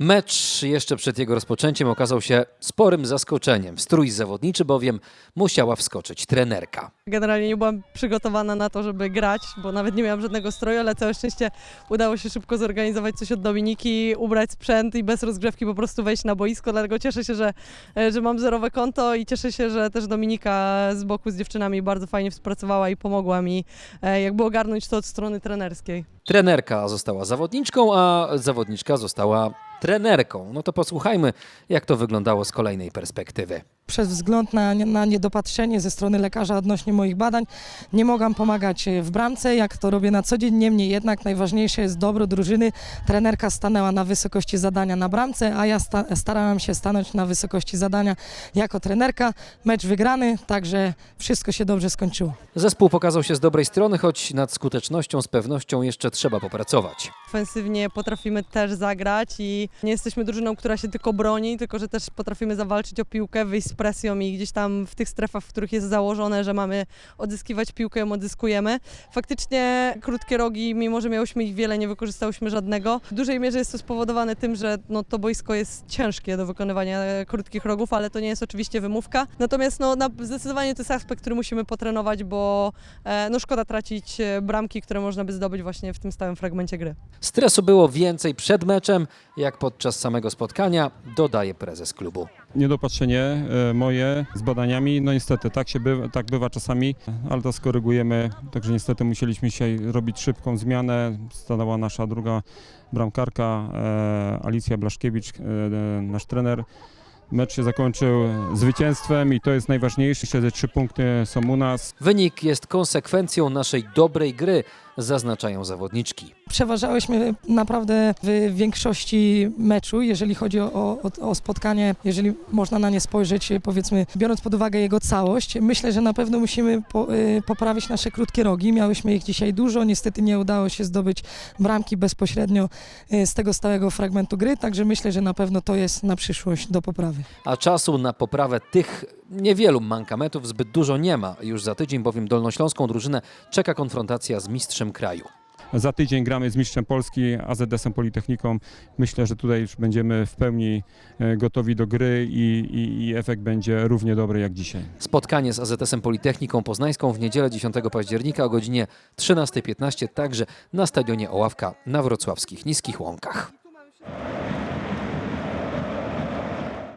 Mecz jeszcze przed jego rozpoczęciem okazał się sporym zaskoczeniem. W strój zawodniczy bowiem musiała wskoczyć trenerka. Generalnie nie byłam przygotowana na to, żeby grać, bo nawet nie miałam żadnego stroju, ale całe szczęście udało się szybko zorganizować coś od Dominiki, ubrać sprzęt i bez rozgrzewki po prostu wejść na boisko, dlatego cieszę się, że, e, że mam zerowe konto i cieszę się, że też Dominika z boku z dziewczynami bardzo fajnie współpracowała i pomogła mi e, jakby ogarnąć to od strony trenerskiej. Trenerka została zawodniczką, a zawodniczka została trenerką. No to posłuchajmy, jak to wyglądało z kolejnej perspektywy. Przez wzgląd na, na niedopatrzenie ze strony lekarza odnośnie moich badań nie mogłam pomagać w bramce, jak to robię na co dzień. Niemniej jednak najważniejsze jest dobro drużyny. Trenerka stanęła na wysokości zadania na bramce, a ja sta starałam się stanąć na wysokości zadania jako trenerka. Mecz wygrany, także wszystko się dobrze skończyło. Zespół pokazał się z dobrej strony, choć nad skutecznością z pewnością jeszcze trzeba popracować. Ofensywnie potrafimy też zagrać i nie jesteśmy drużyną, która się tylko broni, tylko że też potrafimy zawalczyć o piłkę, wyjść z presją i gdzieś tam w tych strefach, w których jest założone, że mamy odzyskiwać piłkę, ją odzyskujemy. Faktycznie krótkie rogi, mimo że miałyśmy ich wiele, nie wykorzystałyśmy żadnego. W dużej mierze jest to spowodowane tym, że no, to boisko jest ciężkie do wykonywania e, krótkich rogów, ale to nie jest oczywiście wymówka. Natomiast no, na, zdecydowanie to jest aspekt, który musimy potrenować, bo e, no, szkoda tracić e, bramki, które można by zdobyć właśnie w tym stałym fragmencie gry. Stresu było więcej przed meczem, jak podczas samego spotkania, dodaje prezes klubu. Niedopatrzenie e, moje z badaniami, no niestety tak się bywa, tak bywa czasami, ale to skorygujemy, także niestety musieliśmy dzisiaj robić szybką zmianę. Stanęła nasza druga bramkarka e, Alicja Blaszkiewicz, e, nasz trener. Mecz się zakończył zwycięstwem i to jest najważniejsze. Te trzy punkty są u nas. Wynik jest konsekwencją naszej dobrej gry, zaznaczają zawodniczki. Przeważałyśmy naprawdę w większości meczu, jeżeli chodzi o, o, o spotkanie, jeżeli można na nie spojrzeć, powiedzmy, biorąc pod uwagę jego całość. Myślę, że na pewno musimy po, y, poprawić nasze krótkie rogi. Miałyśmy ich dzisiaj dużo, niestety nie udało się zdobyć bramki bezpośrednio y, z tego stałego fragmentu gry, także myślę, że na pewno to jest na przyszłość do poprawy. A czasu na poprawę tych niewielu mankamentów zbyt dużo nie ma. Już za tydzień bowiem dolnośląską drużynę czeka konfrontacja z mistrzem kraju. Za tydzień gramy z mistrzem Polski, AZS-em Politechniką. Myślę, że tutaj już będziemy w pełni e, gotowi do gry i, i, i efekt będzie równie dobry jak dzisiaj. Spotkanie z AZS-em Politechniką Poznańską w niedzielę 10 października o godzinie 13.15 także na stadionie Oławka na wrocławskich Niskich Łąkach.